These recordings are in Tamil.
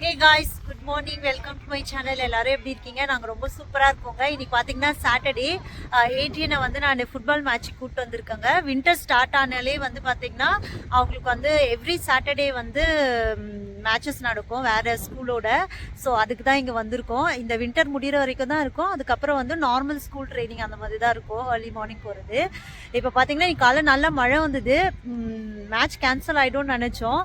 Hey guys good morning welcome to my channel எல்லாரும் எப்படி இருக்கீங்க? நாங்கள் ரொம்ப சூப்பராக இருக்கோங்க. இன்னைக்கு பார்த்தீங்கன்னா சாட்டர்டே ஏடிஎனை வந்து நான் ஃபுட்பால் மேட்ச்சுக்கு கூப்பிட்டு வந்திருக்கேங்க. வின்டர் ஸ்டார்ட் ஆனாலே வந்து பார்த்தீங்கன்னா அவங்களுக்கு வந்து எவ்ரி சாட்டர்டே வந்து மேட்சஸ் நடக்கும் வேறு ஸ்கூலோட ஸோ அதுக்கு தான் இங்கே வந்திருக்கோம். இந்த வின்டர் முடிகிற வரைக்கும் தான் இருக்கும். அதுக்கப்புறம் வந்து நார்மல் ஸ்கூல் ட்ரைனிங் அந்த மாதிரி தான் இருக்கும் ஏர்லி மார்னிங் போகிறது இப்போ பார்த்தீங்கன்னா இன்னைக்கு காலைல நல்ல மழை வந்தது. மேட்ச் கேன்சல் ஆகிடும்னு நினச்சோம்.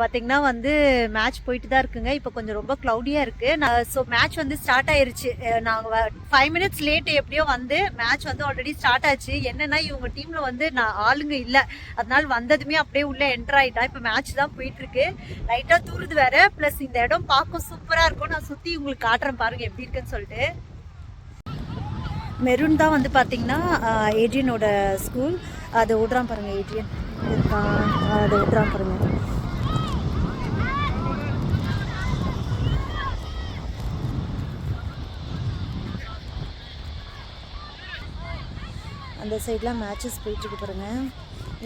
பார்த்திங்கன்னா வந்து மேட்ச் போயிட்டு தான் இருக்குங்க. இப்போ கொஞ்சம் ரொம்ப க்ளவுடியாக இருக்குது நான் ஸோ மேட்ச் வந்து ஸ்டார்ட் ஆயிருச்சு. நாங்கள் ஃபைவ் மினிட்ஸ் லேட் எப்படியோ வந்து மேட்ச் வந்து ஆல்ரெடி ஸ்டார்ட் ஆச்சு. என்னென்னா இவங்க டீமில் வந்து நான் ஆளுங்க இல்லை. அதனால வந்ததுமே அப்படியே உள்ளே என்டர் ஆகிட்டா இப்போ மேட்ச் தான் போயிட்டுருக்கு. லைட்டாக தூருது வேறு. ப்ளஸ் இந்த இடம் பார்க்க சூப்பராக இருக்கும். நான் சுற்றி உங்களுக்கு காட்டுறேன் பாருங்கள் எப்படி இருக்குன்னு சொல்லிட்டு. மெரூன் தான் வந்து பார்த்தீங்கன்னா ஏட்ரியனோட ஸ்கூல் அதை விட்றான் பாருங்கள் ஏட்ரியன் இருக்கான் அதை விட்றான் பாருங்கள் இந்த சைட்லாம் மேட்சஸ் போயிட்டுருக்கு பாருங்கள்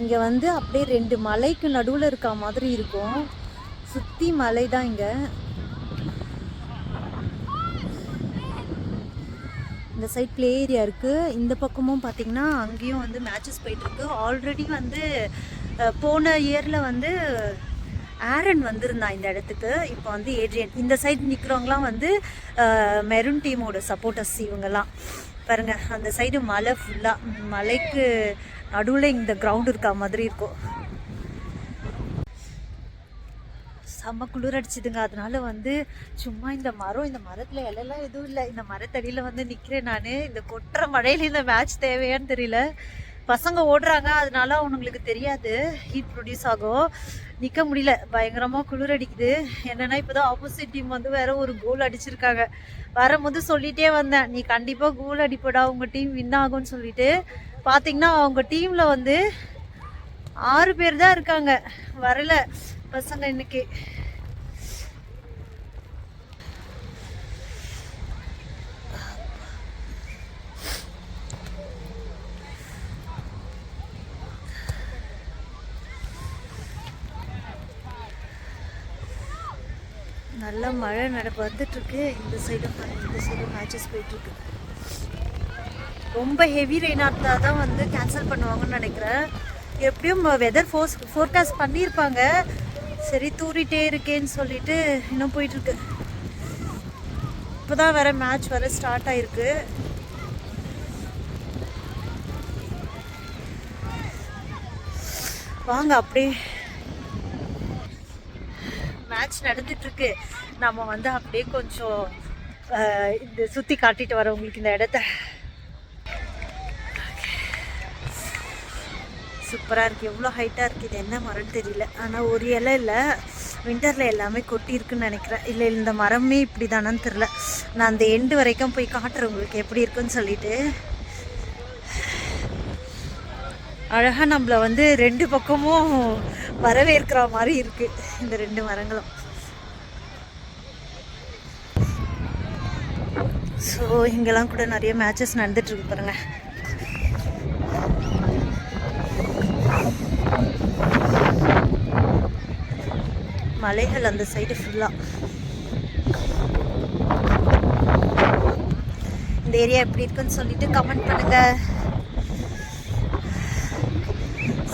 இங்கே வந்து அப்படியே ரெண்டு மலைக்கு நடுவில் இருக்க மாதிரி இருக்கும். சுற்றி மலை தான் இங்கே. இந்த சைட் ப்ளே ஏரியா இருக்குது இந்த பக்கமும் பார்த்திங்கன்னா அங்கேயும் வந்து மேட்சஸ் போயிட்டுருக்கு. ஆல்ரெடி வந்து போன இயரில் வந்து ஆரன் வந்திருந்தான் இந்த இடத்துக்கு. இப்போ வந்து ஏட்ரியன் இந்த சைடு நிற்கிறவங்களாம் வந்து மெரூன் டீமோட சப்போர்ட்டர்ஸ் இவங்கெல்லாம் பாருங்க அந்த சைடு மலை ஃபுல்லாக மலைக்கு நடுவில் இந்த கிரவுண்ட் இருக்க மாதிரி இருக்கும். செம்ம குளிர் அடிச்சுதுங்க. அதனால வந்து சும்மா இந்த மரம் இந்த மரத்தில் இலையெல்லாம் எதுவும் இல்லை. இந்த மரத்தடியில் வந்து நிற்கிறேன் நான். இந்த கொட்டுற மழையில இந்த மேட்ச் தேவையான்னு தெரியல. பசங்க ஓடுறாங்க அதனால அவனுங்களுக்கு தெரியாது. ஹீட் ப்ரொடியூஸ் ஆகும் நிற்க முடியல. பயங்கரமாக குளிர் அடிக்குது. என்னன்னா இப்போதான் ஆப்போசிட் டீம் வந்து வேற ஒரு கோல் அடிச்சிருக்காங்க. வரும்போது சொல்லிகிட்டே வந்தேன் நீ கண்டிப்பாக கோல் அடிப்படா. உங்கள் டீம் வின் ஆகும்னு சொல்லிட்டு. பார்த்திங்கன்னா அவங்க டீமில் வந்து ஆறு பேர் தான் இருக்காங்க. வரல பசங்க இன்னைக்கு. நல்ல மழை நட வந்துட்டுருக்கு. இந்த சைடும் இந்த சைடும் மேட்சஸ் போயிட்டுருக்கு. ரொம்ப ஹெவி ரெயினாக இருந்தால் தான் வந்து கேன்சல் பண்ணுவாங்கன்னு நினைக்கிறேன். எப்படியும் வெதர் ஃபோர்ஸ் ஃபோர்காஸ்ட் பண்ணியிருப்பாங்க. சரி தூரிட்டே இருக்கேன்னு சொல்லிட்டு இன்னும் போயிட்டுருக்கு. இப்போ தான் வேறு மேட்ச் வர ஸ்டார்ட் ஆகிருக்கு வாங்க அப்படியே மேட்ச் நடந்துட்டு இருக்கு நம்ம வந்து அப்படியே கொஞ்சம் இந்த சுற்றி காட்டிட்டு வரோம் உங்களுக்கு இந்த இடத்த. சூப்பராக இருக்குது எவ்வளோ ஹைட்டாக இருக்குது இது என்ன மரம்னு தெரியல. ஆனால் ஒரு இலை இல்லை. விண்டரில் எல்லாமே கொட்டி இருக்குன்னு நினைக்கிறேன். இல்லை இந்த மரமே இப்படி தானான்னு தெரில நான் அந்த எண்டு வரைக்கும் போய் காட்டுறேன் உங்களுக்கு எப்படி இருக்குன்னு சொல்லிட்டு. அழகாக நம்மளை வந்து ரெண்டு பக்கமும் வரவேற்கிற மாதிரி இருக்குது இந்த ரெண்டு மரங்களும். ஸோ இங்கெல்லாம் கூட நிறைய மேட்சஸ் நடந்துட்டு இருக்கு பாருங்க. மலைகள் அந்த சைடு ஃபுல்லாக இந்த ஏரியா எப்படி இருக்குன்னு சொல்லிட்டு கமெண்ட் பண்ணுங்க.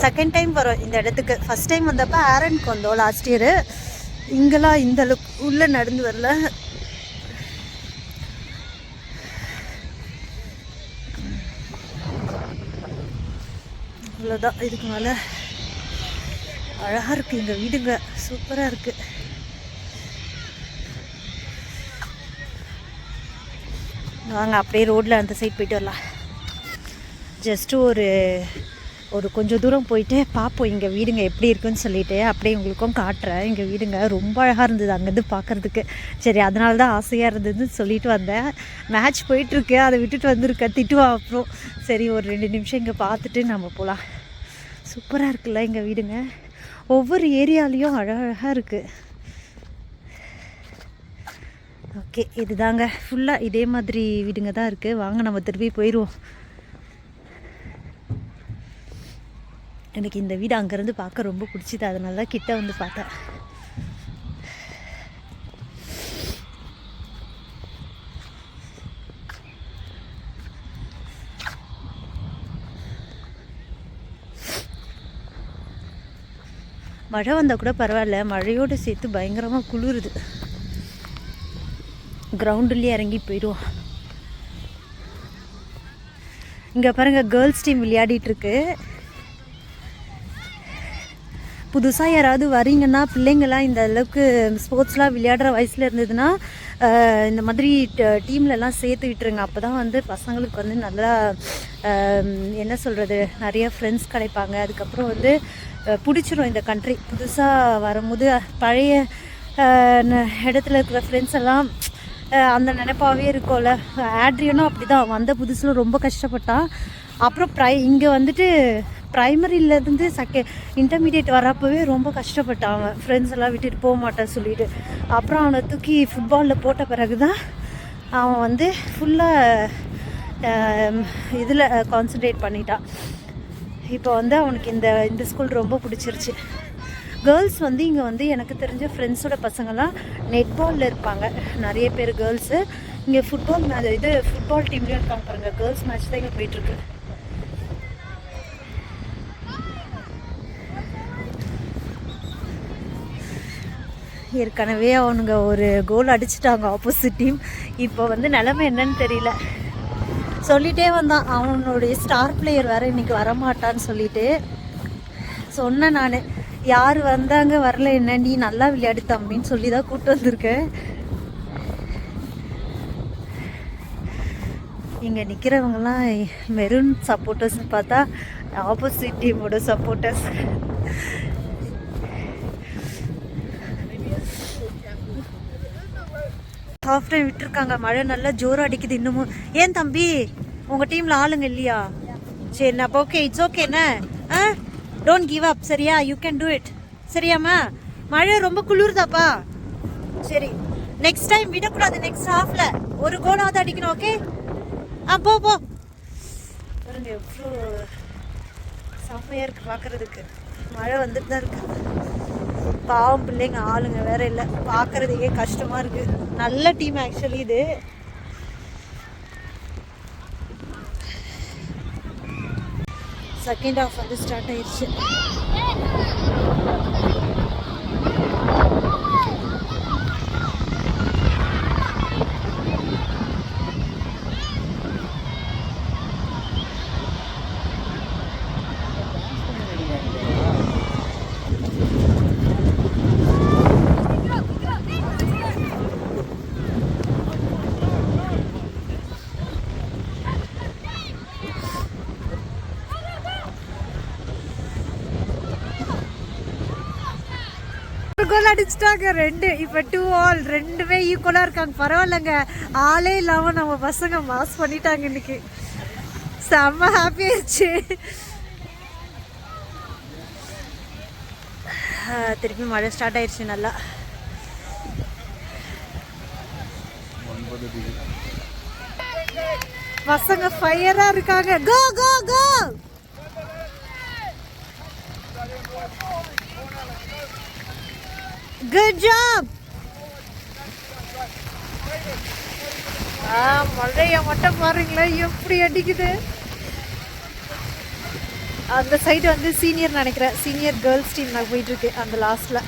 செகண்ட் டைம் வரும் இந்த இடத்துக்கு. ஃபர்ஸ்ட் டைம் வந்தப்போ ஆரனுக்கு வந்தோம் லாஸ்ட் இயரு இங்கெல்லாம் இந்த அளவுக்கு உள்ளே நடந்து வரல. அவ்வளோதான் இதுக்கு மேலே அழகாக இருக்குது எங்கள் வீடுங்க. சூப்பராக இருக்குது வாங்க அப்படியே ரோட்டில் அந்த சைட் போயிட்டு வரலாம். ஜஸ்ட்டு ஒரு ஒரு கொஞ்சம் தூரம் போயிட்டு பார்ப்போம் இங்கே வீடுங்க எப்படி இருக்குன்னு சொல்லிட்டு அப்படியே உங்களுக்கும் காட்டுறேன். இங்கே வீடுங்க ரொம்ப அழகாக இருந்தது அங்கேருந்து பார்க்கறதுக்கு சரி அதனால தான் ஆசையாக இருந்ததுன்னு சொல்லிட்டு வந்தேன். மேட்ச் போயிட்டுருக்கு. அதை விட்டுட்டு வந்திருக்கேன். திட்டுவா அப்புறம். சரி ஒரு ரெண்டு நிமிஷம் இங்கே பார்த்துட்டு நம்ம போகலாம் சூப்பராக இருக்குல்ல இங்கே வீடுங்க. ஒவ்வொரு ஏரியாலேயும் அழகழகாக இருக்குது ஓகே இதுதாங்க. ஃபுல்லாக இதே மாதிரி வீடுங்க தான் இருக்குது வாங்க நம்ம திருப்பி போயிடுவோம். எனக்கு இந்த வீடு அங்கேருந்து பார்க்க ரொம்ப பிடிச்சிது. அதனால தான் கிட்டே வந்து பார்த்தேன். மழை வந்தால் கூட பரவாயில்ல. மழையோடு சேர்த்து பயங்கரமாக குளிருது. கிரவுண்டுலேயே இறங்கி போயிடுவோம். இங்கே பாருங்கள் கேர்ள்ஸ் டீம் விளையாடிட்டுருக்கு புதுசாக யாராவது வரீங்கன்னா பிள்ளைங்கள்லாம் இந்த அளவுக்கு ஸ்போர்ட்ஸ்லாம் விளையாடுற வயசில் இருந்ததுன்னா இந்த மாதிரி டீம்லலாம் சேர்த்து விட்டுருங்க. அப்போ தான் வந்து பசங்களுக்கு வந்து நல்லா என்ன சொல்கிறது நிறைய ஃப்ரெண்ட்ஸ் கிடைப்பாங்க. அதுக்கப்புறம் வந்து பிடிச்சிரும் இந்த கண்ட்ரி புதுசாக வரும்போது பழைய ந- இடத்துல இருக்கிற ஃப்ரெண்ட்ஸ் எல்லாம் அந்த நினைப்பாகவே இருக்கும்ல. ஆட்ரியனும் அப்படி தான் வந்த புதுசில் ரொம்ப கஷ்டப்பட்டான். அப்புறம் ப்ரை இங்கே வந்துட்டு ப்ரைமரியிலேருந்து செகே இன்டர்மீடியட் வரப்போவே ரொம்ப கஷ்டப்பட்டான் அவன். ஃப்ரெண்ட்ஸ் எல்லாம் விட்டுட்டு போக மாட்டேன் சொல்லிட்டு. அப்புறம் அவனை தூக்கி ஃபுட்பாலில் போட்ட பிறகு தான் அவன் வந்து ஃபுல்லாக இதில் கான்சென்ட்ரேட் பண்ணிட்டான். இப்போ வந்து அவனுக்கு இந்த இந்த ஸ்கூல் ரொம்ப பிடிச்சிருச்சு. கேர்ள்ஸ் வந்து இங்கே வந்து எனக்கு தெரிஞ்ச ஃப்ரெண்ட்ஸோட பசங்கள்லாம் நெட்பாலில் இருப்பாங்க. நிறைய பேர் கேர்ள்ஸு இங்கே ஃபுட்பால் மே இது ஃபுட்பால் டீம்லேயும் இருக்காங்க பாருங்கள் கேர்ள்ஸ் மேட்ச் தான் இங்கே போயிட்டுருக்கு ஏற்கனவே அவனுங்க ஒரு கோல் அடிச்சிட்டாங்க ஆப்போசிட் டீம் இப்போ வந்து நிலமை என்னன்னு தெரியல. சொல்லிட்டே வந்தான். அவனுடைய ஸ்டார் பிளேயர் வேற இன்னைக்கு வரமாட்டான்னு சொல்லிட்டு. சொன்னேன் நான். யார் வந்தாங்க வரல என்ன நீ நல்லா விளையாடு தம்பின்னு சொல்லி தான் கூப்பிட்டு வந்திருக்கேன். இங்கே நிற்கிறவங்கலாம் மெரூன் சப்போர்ட்டர்ஸ்னு பார்த்தா ஆப்போசிட் டீமோட சப்போர்ட்டர்ஸ் ஹாஃப் டைம் விட்டுருக்காங்க. மழை நல்லா ஜோரம் அடிக்குது இன்னமும். ஏன் தம்பி? உங்கள் டீமில் ஆளுங்க இல்லையா? சரிண்ணா அப்போ ஓகே இட்ஸ் ஓகேண்ணே ஆ? டோன்ட் கிவ் அப் சரியா? யூ கேன் டூ இட் சரியாம்மா மழை ரொம்ப குளிர்தாப்பா. சரி நெக்ஸ்ட் டைம் விடக்கூடாது நெக்ஸ்ட் ஹாஃப்ல ஒரு கோலாவது அடிக்கணும் ஓகே ஆ போ போ. பாருங்க எவ்வளோ செம்மையாக இருக்குது பார்க்குறதுக்கு மழை வந்துட்டு தான் இருக்கு. பாவம் பிள்ளைங்க ஆளுங்க வேற இல்லை. பார்க்கறதுக்கே கஷ்டமா இருக்கு. நல்ல டீம் ஆக்சுவலி இது. செகண்ட் ஹாஃப் வந்து ஸ்டார்ட் ஆயிடுச்சு கோல் அடிச்சிட்டாங்க. ரெண்டு இப்போ டூ ஆல் ரெண்டுமே ஈக்குவலாக இருக்காங்க. பரவாயில்லைங்க. ஆளே இல்லாமல் நம்ம பசங்க மாஸ் பண்ணிட்டாங்க இன்னைக்கு. செம்ம ஹாப்பி திருப்பி மழை ஸ்டார்ட் ஆயிடுச்சு நல்லா. பசங்க ஃபயரா இருக்காங்க. கோ கோ கோ ஜாப் ஆ மழைய மட்டும் பாருங்களேன் எப்படி அடிக்குது? அந்த சைடு வந்து சீனியர் நினைக்கிறேன். சீனியர் கேர்ள்ஸ் டீம் நான் போயிட்டு இருக்கு அந்த லாஸ்ட்ல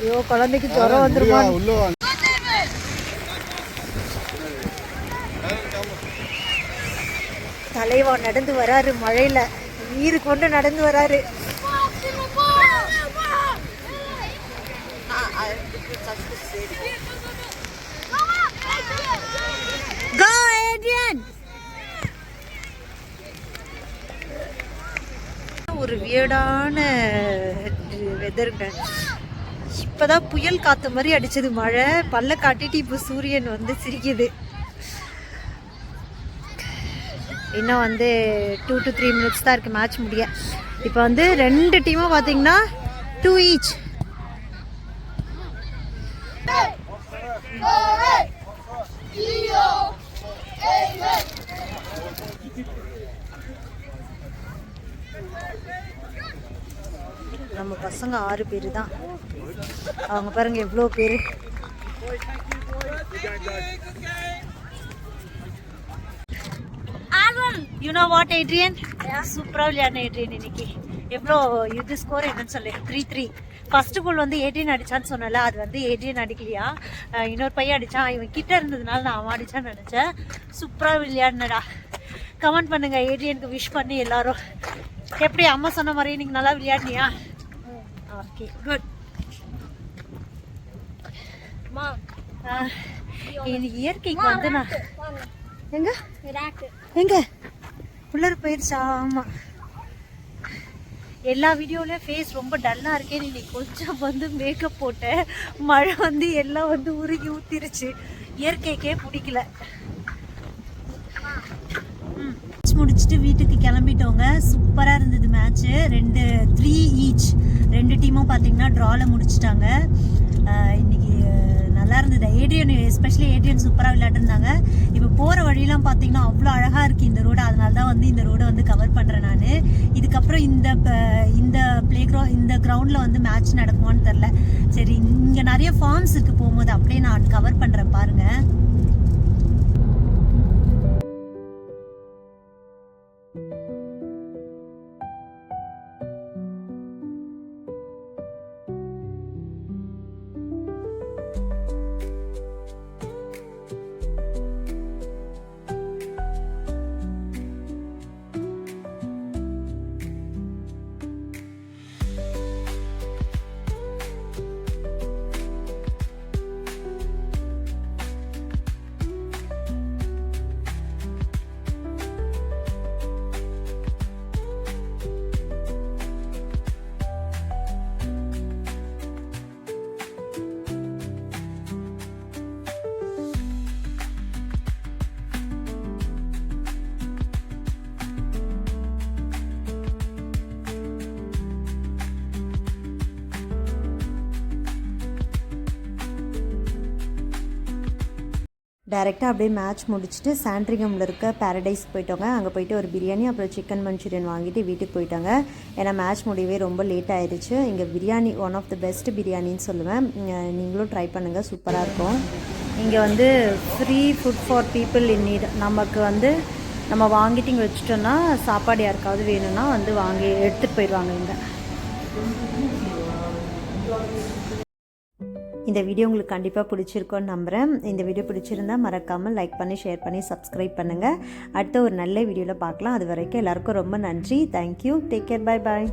ஐயோ குழந்தைக்கு ஜுரம் வந்துருமா தலைவா நடந்து வராரு மழையில. நீரு கொண்டு நடந்து வராரு. Go, Adrian! ஒரு வியர்டான வெதருங்க இப்பதான் புயல் காற்று மாதிரி அடிச்சது மழை. பல்ல காட்டிட்டு இப்போ சூரியன் வந்து சிரிக்குது. இன்னும் வந்து டூ டு த்ரீ மினிட்ஸ் தான் இருக்குது மேட்ச் முடிய. இப்போ வந்து ரெண்டு டீமும் பார்த்தீங்கன்னா டூ ஈச் நம்ம பசங்க ஆறு பேர் தான். அவங்க பாருங்க எவ்வளோ பேர். யூ நோ வாட் ஏட்ரியன் சூப்பராக விளையாடின ஏட்ரியன் இன்னைக்கு. எவ்வளோ இது ஸ்கோர் என்னன்னு சொல்லு. த்ரீ த்ரீ ஃபர்ஸ்ட் கோல் வந்து ஏடிஎன் அடிச்சான்னு சொன்னல அது வந்து ஏடிஎன் அடிக்கலையா? இன்னொரு பையன் அடிச்சான் இவன் கிட்ட இருந்ததுனால நான் அவன் அடிச்சான்னு நினச்சேன். சூப்பராக விளையாடினடா. கமெண்ட் பண்ணுங்க ஏடிஎனுக்கு விஷ் பண்ணி எல்லாரும். எப்படி அம்மா சொன்ன மாதிரி நீங்க நல்லா விளையாடினியா? ஓகே குட் இன்னைக்கு இயற்கைக்கு வந்து நான் எங்க? எங்க? உள்ளர போயிடுச்சா ஆமா. எல்லா வீடியோலையும் ஃபேஸ் ரொம்ப டல்லாக இருக்கேன்னு இன்னைக்கு கொஞ்சம் வந்து மேக்கப் போட்டேன் மழை வந்து எல்லாம் வந்து உருகி ஊத்திருச்சு. இயற்கைக்கே பிடிக்கல. மேட்ச் முடிச்சுட்டு வீட்டுக்கு கிளம்பிட்டோங்க. சூப்பராக இருந்தது மேட்ச்சு ரெண்டு த்ரீ ஈச் ரெண்டு டீமும் பார்த்தீங்கன்னா ட்ராவில் முடிச்சிட்டாங்க. இன்னைக்கு நல்லா இருந்தது. ஏடிஎன் எஸ்பெஷலி ஏடிஎன் சூப்பராக விளையாட்டுருந்தாங்க இப்போ போகிற வழியெலாம் பார்த்தீங்கன்னா அவ்வளோ அழகாக இருக்குது இந்த ரோடு. அதனால தான் வந்து இந்த ரோடை வந்து கவர் பண்ணுறேன் நான். இதுக்கப்புறம் இந்த ப- இந்த ப்ளே கிரவுண்ட் இந்த கிரவுண்டில் வந்து மேட்ச் நடக்குமான்னு தெரில சரி இங்கே நிறைய ஃபார்ம்ஸ் இருக்குது போகும்போது அப்படியே நான் கவர் பண்ணுறேன் பாருங்கள் டேரெக்டாக அப்படியே மேட்ச் முடிச்சுட்டு சாண்ட்ரிகமில் இருக்க பேரடைஸ் போயிட்டோங்க. அங்கே போயிட்டு ஒரு பிரியாணி அப்புறம் சிக்கன் மஞ்சூரியன் வாங்கிட்டு வீட்டுக்கு போயிட்டாங்க. ஏன்னா மேட்ச் முடியவே ரொம்ப லேட் ஆயிடுச்சு இங்கே biryani one of the best பிரியாணின்னு சொல்லுவேன். நீங்களும் ட்ரை பண்ணுங்கள் சூப்பராக இருக்கும். இங்கே வந்து free food for people in need நமக்கு வந்து நம்ம வாங்கிட்டு இங்கே வச்சுட்டோன்னா சாப்பாடு யாருக்காவது வேணும்னா வந்து வாங்கி எடுத்துகிட்டு போயிடுவாங்க இங்கே. இந்த வீடியோ உங்களுக்கு கண்டிப்பாக பிடிச்சிருக்கோன்னு நம்புகிறேன் இந்த வீடியோ பிடிச்சிருந்தா மறக்காமல் லைக் பண்ணி ஷேர் பண்ணி சப்ஸ்கிரைப் பண்ணுங்கள் அடுத்த ஒரு நல்ல வீடியோவில் பார்க்கலாம். அது வரைக்கும் எல்லாருக்கும் ரொம்ப நன்றி. Thank you take care bye bye